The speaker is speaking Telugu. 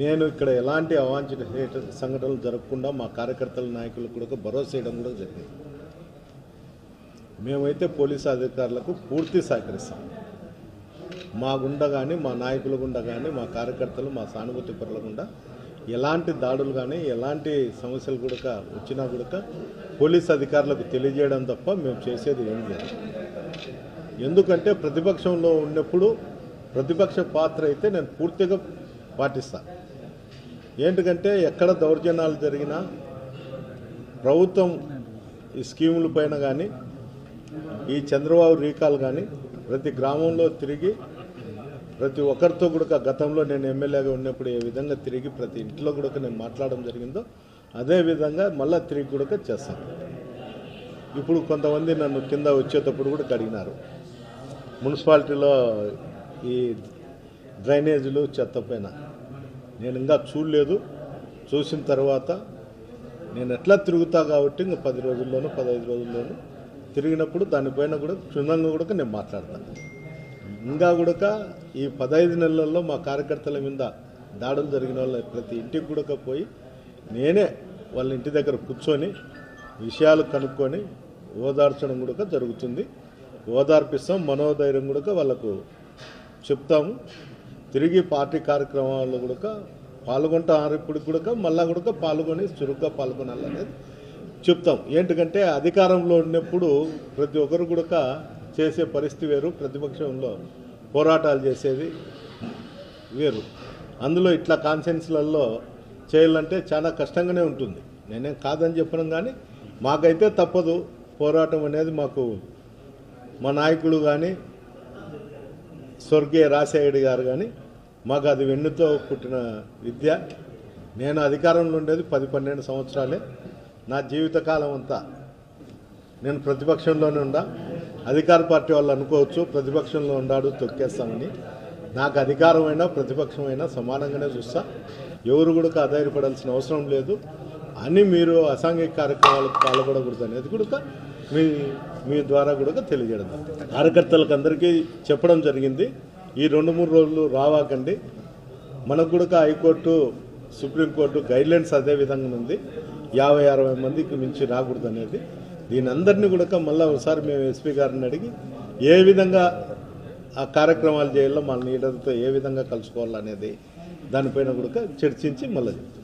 నేను ఇక్కడ ఎలాంటి అవాంఛన సంఘటనలు జరగకుండా మా కార్యకర్తల నాయకులకు కూడా భరోసా చేయడం కూడా జరిగింది. మేమైతే పోలీసు అధికారులకు పూర్తి సహకరిస్తాం. మా గుండా కానీ మా నాయకుల గుండా కానీ మా కార్యకర్తలు మా సానుభూతి పరుల గుండా ఎలాంటి దాడులు కానీ ఎలాంటి సమస్యలు కూడా వచ్చినా కూడా పోలీస్ అధికారులకు తెలియజేయడం తప్ప మేము చేసేది ఏం లేదు. ఎందుకంటే ప్రతిపక్షంలో ఉన్నప్పుడు ప్రతిపక్ష పాత్ర అయితే నేను పూర్తిగా పాటిస్తాను ఏంటంటే ఎక్కడ దౌర్జన్యాలు జరిగినా ప్రభుత్వం ఈ స్కీముల పైన కానీ ఈ చంద్రబాబు రీకాల్ కానీ ప్రతి గ్రామంలో తిరిగి ప్రతి ఒక్కరితో కూడా గతంలో నేను ఎమ్మెల్యేగా ఉన్నప్పుడు ఏ విధంగా తిరిగి ప్రతి ఇంట్లో కూడా నేను మాట్లాడడం జరిగిందో అదే విధంగా మళ్ళీ తిరిగి కూడా చేస్తాను ఇప్పుడు కొంతమంది నన్ను కింద వచ్చేటప్పుడు కూడా అడిగినారు మున్సిపాలిటీలో ఈ డ్రైనేజీలు చెత్త పైన. నేను ఇంకా చూడలేదు. చూసిన తర్వాత నేను ఎట్లా తిరుగుతా కాబట్టి ఇంకా పది రోజుల్లోనూ పదహైదు రోజుల్లోనూ తిరిగినప్పుడు దానిపైన కూడా క్షుణ్ణంగా కూడా నేను మాట్లాడతాను ఇంకా కూడా ఈ పదహైదు నెలల్లో మా కార్యకర్తల మీద దాడులు జరిగిన వాళ్ళ ప్రతి ఇంటికి కూడా పోయి నేనే వాళ్ళ ఇంటి దగ్గర కూర్చొని విషయాలు కనుక్కొని ఓదార్చడం కూడా జరుగుతుంది. ఓదార్పిస్తాం మనోధైర్యం కూడా వాళ్ళకు చెప్తాము. తిరిగి పార్టీ కార్యక్రమాల్లో కూడా పాల్గొంటారు ఇప్పుడు కూడా మళ్ళా కూడా పాల్గొని చురుగ్గా పాల్గొనాలనేది చెప్తాం. ఏంటంటే అధికారంలో ఉన్నప్పుడు ప్రతి ఒక్కరు కూడా చేసే పరిస్థితి వేరు ప్రతిపక్షంలో పోరాటాలు చేసేది వేరు. అందులో ఇట్లా కాన్సెన్స్లలో చేయాలంటే చాలా కష్టంగానే ఉంటుంది. నేనేం కాదని చెప్పడం కానీ మాకైతే తప్పదు. పోరాటం అనేది మాకు మా నాయకుడు కానీ స్వర్గీయ రాజశేఖర్ గారు కానీ మాకు అది వెన్నుతో పుట్టిన విద్య. నేను అధికారంలో ఉండేది పది పన్నెండు సంవత్సరాలే. నా జీవితకాలం అంతా నేను ప్రతిపక్షంలోనే ఉండా. అధికార పార్టీ వాళ్ళు అనుకోవచ్చు ప్రతిపక్షంలో ఉన్నాడు తొక్కేస్తామని. నాకు అధికారమైనా ప్రతిపక్షమైనా సమానంగానే చూస్తా. ఎవరు కూడా ఆధారపడాల్సిన అవసరం లేదు. అని మీరు అసాంఘిక కార్యక్రమాలకు పాల్పడకూడదు అనేది కూడా మీ మీ ద్వారా కూడా తెలియజేయడం కార్యకర్తలకు అందరికీ చెప్పడం జరిగింది. ఈ రెండు మూడు రోజులు రావాకండి. మనకు కూడా హైకోర్టు సుప్రీంకోర్టు గైడ్లైన్స్ అదే విధంగా ఉంది. యాభై అరవై మందికి మించి రాకూడదు అనేది. దీని అందరినీ కూడా మళ్ళీ ఒకసారి మేము ఎస్పీ గారిని అడిగి ఏ విధంగా ఆ కార్యక్రమాలు చేయాలో మన లీడర్తో ఏ విధంగా కలుసుకోవాలనేది దానిపైన కూడా చర్చించి మళ్ళీ చెప్తాం.